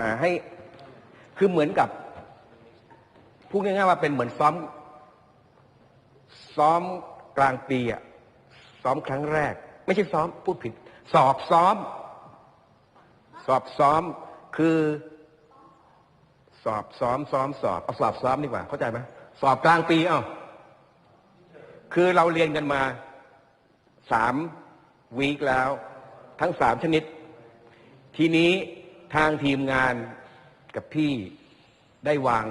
อ่าให้คือเหมือนกับพูดง่ายๆว่าเป็นเหมือนซ้อม ซ้อมกลางปีอะซ้อมครั้งแรก ไม่ใช่ซ้อมพูดผิด สอบซ้อม สอบซ้อมคือสอบซ้อมซ้อมสอบเอาสอบซ้อมดีกว่า เข้าใจไหมสอบกลางปีเอ้าคือเราเรียนกันมาสามวีคแล้ว ทั้งสามชนิด ทีนี้ ทางทีมงานกับพี่ได้วาง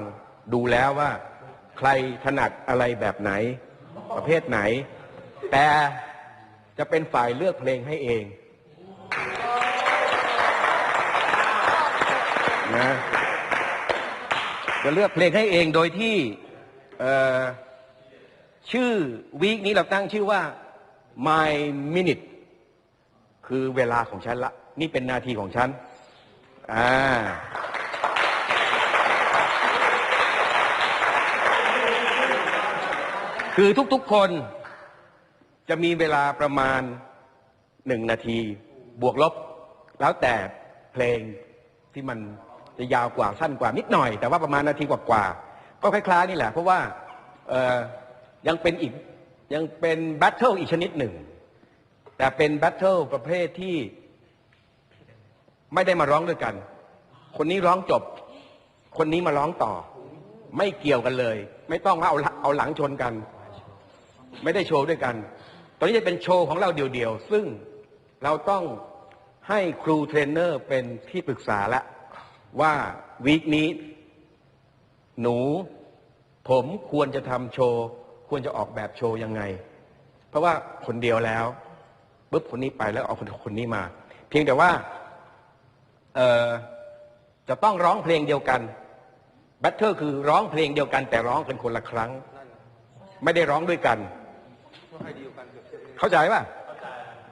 ดูแล้วว่า ใครถนัดอะไรแบบไหน ประเภทไหน แต่จะเป็นฝ่ายเลือกเพลงให้เองนะจะเลือกเพลงให้เองโดยที่ชื่อวีคนี้เราตั้งชื่อว่า my minute คือเวลาของฉันละ นี่เป็นนาทีของฉัน อ่าคือทุกๆคนจะมีเวลาประมาณหนึ่งนาที บวกลบ แล้วแต่เพลงที่มันจะยาวกว่าสั้นกว่านิดหน่อย แต่ว่าประมาณนาทีกว่าๆก็คล้ายๆนี่แหละ เพราะว่ายังเป็นอีกยังเป็นแบทเทิลอีกชนิดหนึ่ง แต่เป็นแบทเทิลประเภทที่ ไม่ได้มาร้องด้วยกัน คนนี้ร้องจบ คนนี้มาร้องต่อ ไม่เกี่ยวกันเลย ไม่ต้องเอาเอาหลังชนกัน ไม่ได้โชว์ด้วยกัน ตอนนี้จะเป็นโชว์ของเราเดี่ยวๆ ซึ่งเราต้องให้ครูเทรนเนอร์เป็นที่ปรึกษาละว่าวีคนี้ หนู ผมควรจะทำโชว์ ควรจะออกแบบโชว์ยังไง เพราะว่าคนเดียวแล้วปุ๊บคนนี้ไปแล้วเอาคนคนนี้มา เพียงแต่ว่า จะต้องร้องเพลงเดียวกันแบทเทิลคือร้องเพลงเดียวกัน แต่ร้องกันคนละครั้ง ไม่ได้ร้องด้วยกัน เข้าใจป่ะ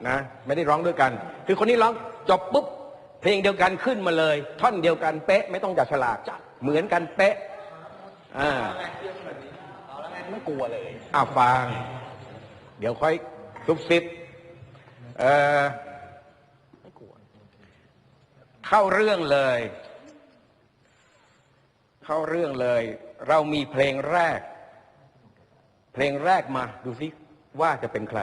นะไม่ได้ร้องด้วยกัน คือคนนี้ร้องจบปุ๊บเพลงเดียวกันขึ้นมาเลย ท่อนเดียวกันเป๊ะ ไม่ต้องจับฉลากเหมือนกันเป๊ะอ่าไม่กลัวเลยอ่าฟัง เดี๋ยวค่อยซุบซิบเอ่อ เข้าเรื่องเลย เข้าเรื่องเลย เรามีเพลงแรก เพลงแรกมา ดูซิว่าจะเป็นใคร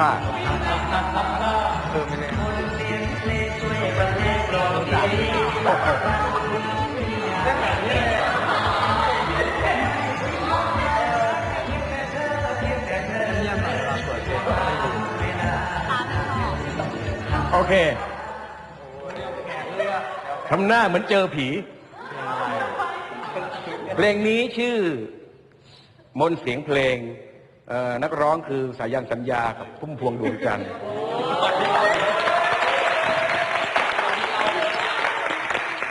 ค่ะเออไม่แน่ โอเคทำหน้าเหมือนเจอผี เพลงนี้ชื่อ มนเสียงเพลงนักร้องคือสายันสัญญากับพุ่มพวงดวงจันทร์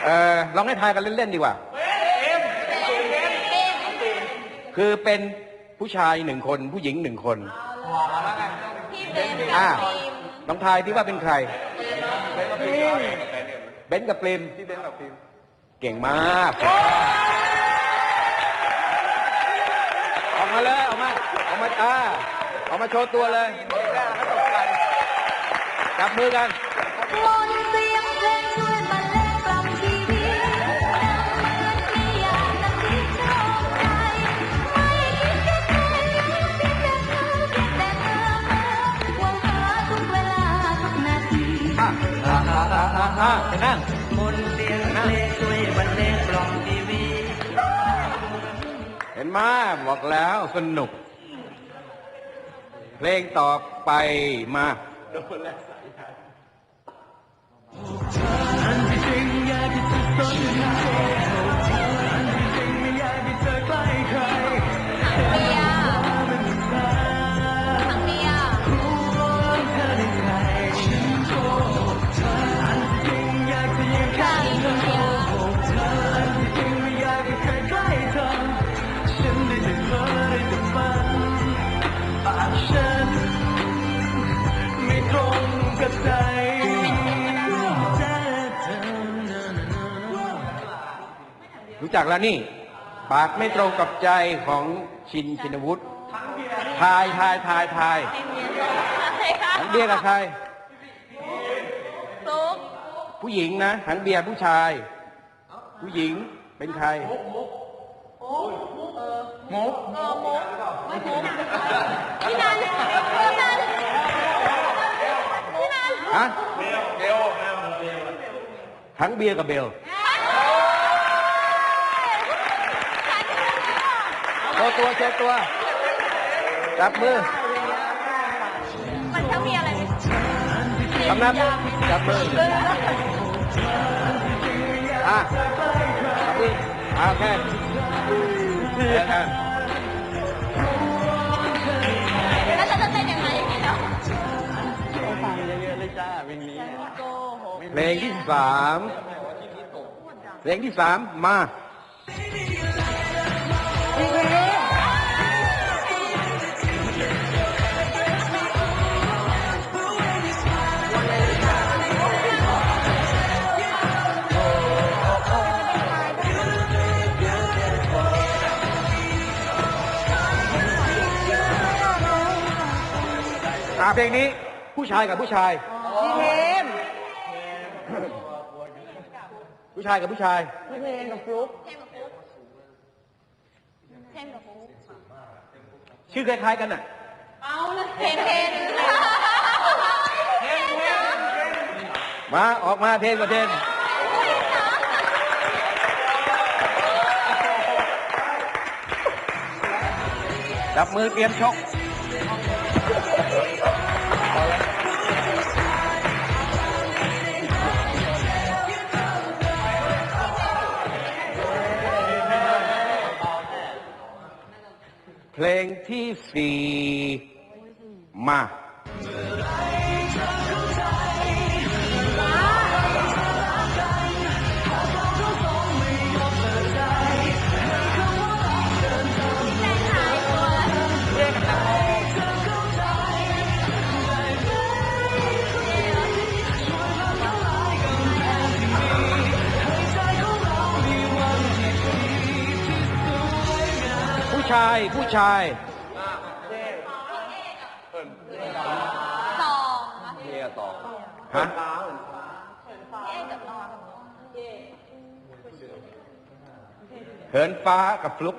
เอ่อลองให้ทายกันเล่นๆดีกว่า คือเป็นผู้ชายหนึ่งคนผู้หญิงหนึ่งคนพี่เบนอ่ากับฟิล์มน้องทายที่ว่าเป็นใคร เบนกับปริมพี่เบนกับฟิล์มเก่งมากออกมาเลยออกมาออกมาอ่าออกมาโชว์ตัวเลยจับมือกันมน อะอะอะอะอะไปนั่งมนเสียงเพลงช่วยบรรเลงกล่อมทีวี เห็นไหมบอกแล้วสนุก เพลงต่อไปมาโดนที่จริงอย จักแล้วนี่ ปากไม่ตรงกับใจของชินชินวุฒิทายทายทายทายถังเบียร์กับใครฟลุกผู้หญิงนะถังเบียร์ผู้ชาย ผู้หญิงเป็นใครเออมุกไม่มุกพี่นันพี่นันพี่นันฮะถังเบียร์กับเบลโช ว์ตัวโชว์ตัวจับมือมันจะมีอะไรไหมคำนับจับมืออะจับมืออะโอเคเจอกันแล้วเราจะเต้นยังไงพี่เนาะฟังเยอะๆเลยจ้าเพลงนี้โกหกเพลงที่สามเพลงที่สามมา เพลงนี้ผู้ชายกับผู้ชาย พี่เทมผู้ชายกับผู้ชาย พี่เทมกับฟลุกเทมกับฟลุกเทมกับฟลุกชื่อคล้ายๆกันน่ะเอาเลยเทนเทนมาออกมาเทนกับเทนจับมือเตรียมชก เพลงที่สี่มา ชาย ผู้ชายสองเฮียต่อฮะเอ๊กับนองเหินฟ้ากับฟลุก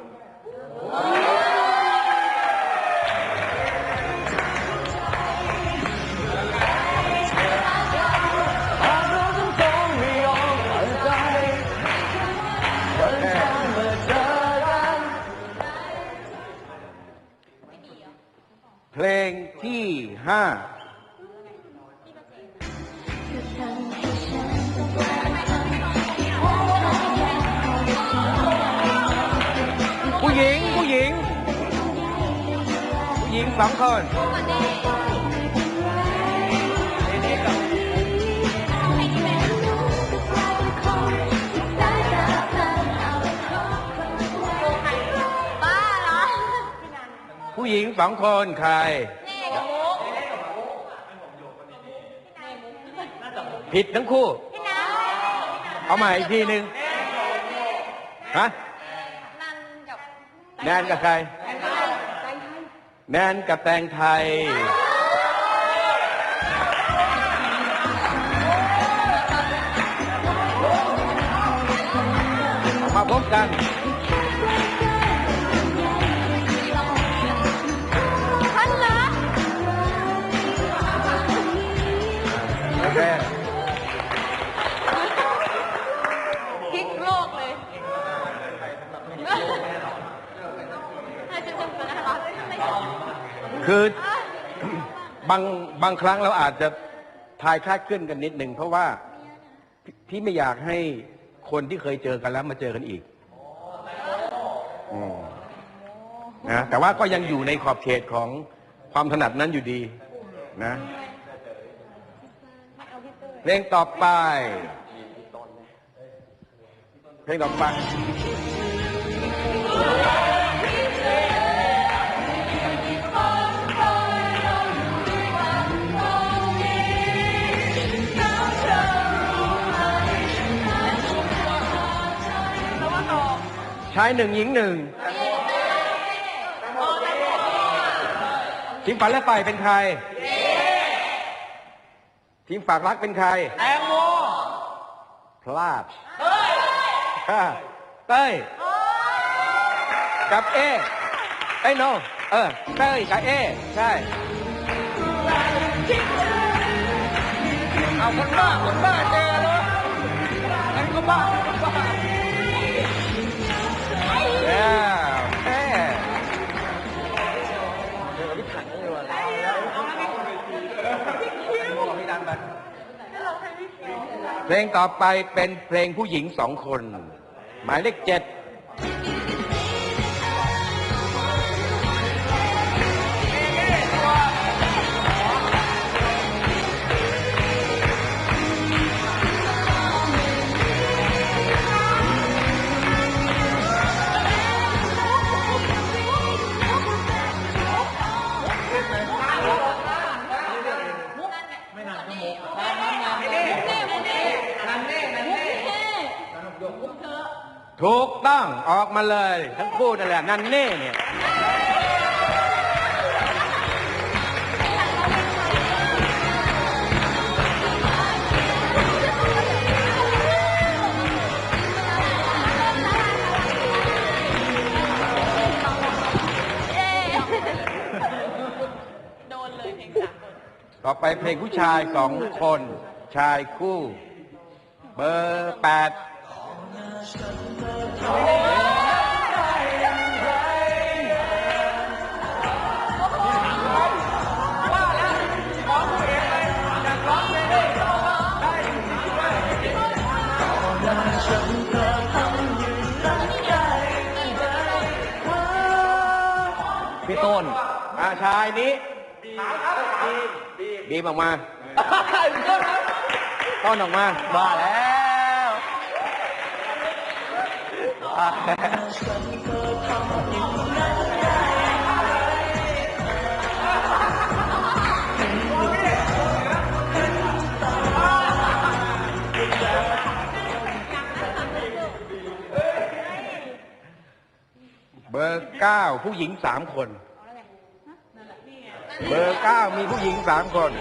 ห้าผู้หญิง ผู้หญิง ผู้หญิงสองคนบ้าเหรอผู้หญิงสองคนใคร เน่กับมุก ผิดทั้งคู่พี่นันเอาใหม่อีกทีหนึ่งฮะนันกับแนนกับใคร แนนกับแตงไทย มาพบกัน คือบางบางครั้งเราอาจจะทายคลาดเคลื่อนกันนิดหนึ่งเพราะว่าพพี่ไม่อยากให้คนที่เคยเจอกันแล้วมาเจอกันอีกนะแต่ว่าก็ยังอยู่ในขอบเขตของความถนัดนั้นอยู่ดีนะเพลงต่อไป เพลงต่อไปายหนึ่งหญิงหนึ่งทีมฝันและไฟเป็นใคร ทีมฝากรักเป็นใคร แตงโม พลาดอ่าเต้ย กับเอเอ้ยโนเออเต้ยกับเอ ใช่เอาคนบ้าคนบ้าเจอแล้วนั่นก็บ้า แล้วเอ้เดี๋ยวพี่ถังเลยว่ะพี่ดังไปเพลงต่อไปเป็นเพลงผู้หญิงสองคน หมายเลขเจ็ด ถูกต้องออกมาเลย ทั้งคู่นั่นแหละนั่นเน่เนี่ยโดนเลยเพลงสากลต่อไปเพลงผู้ชายสองคน ชายคู่ เบอร์แปด พี่ต้นอาชายนี้บีมออกมา ต้อนออกมาบ้าแล้วบ้าแล้ว เบอร์เก้าผู้หญิงสามคน เบอร์เก้ามีผู้หญิงสามคน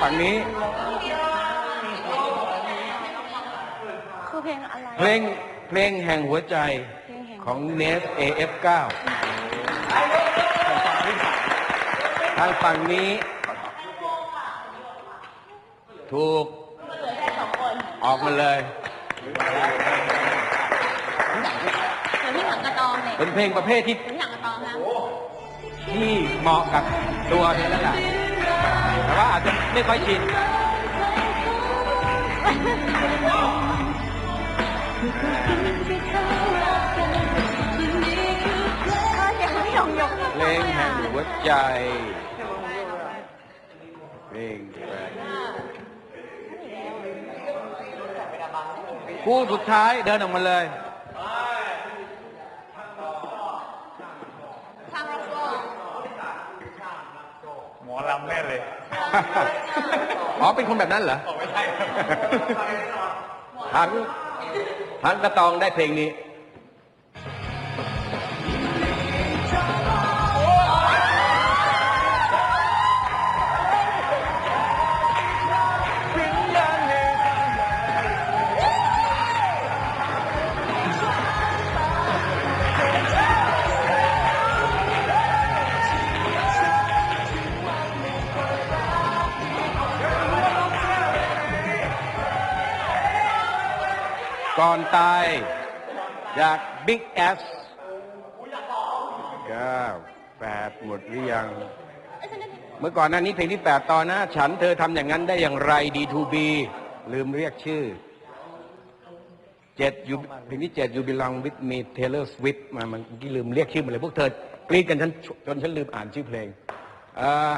ฝั่งนี้ คือเพลงอะไรเพลงเพลงแห่งหัวใจของเนส AF9 ทางฝั่งนี้ ถูก ออกมาเลย เหมือนพี่หนังกระตองเนี่ยเป็นเพลงประเภทที่พี่หนังกระตองนะ ที่เหมาะกับตัวเธอแล้วล่ะ แต่ว่าอาจจะไม่ค่อยชินเพลงแห่งหัวใจเพลงแรคู่สุดท้ายเดินออกมาเลย ทางเราก็ หม อลำแน่เลย อ๋อเป็นคนแบบนั้นเหรอไม่ใช่ทั้งทั้งกระตองได้เพลงนี้ ก่อนตายจาก Big S เก้าแปดหมดหรือยัง เมื่อก่อนหน้านี้เพลงที่แปดตอนน้าฉันเธอทำอย่างนั้นได้อย่างไร D2B ลืมเรียกชื่อเจ็ดยูเพลงที่เจ็ด You Belong With Me Taylor Swift มามันเมื่อกี้ลืมเรียกชื่อมาเลยพวกเธอกรีดกันฉันจนฉันลืมอ่านชื่อเพลงอ่า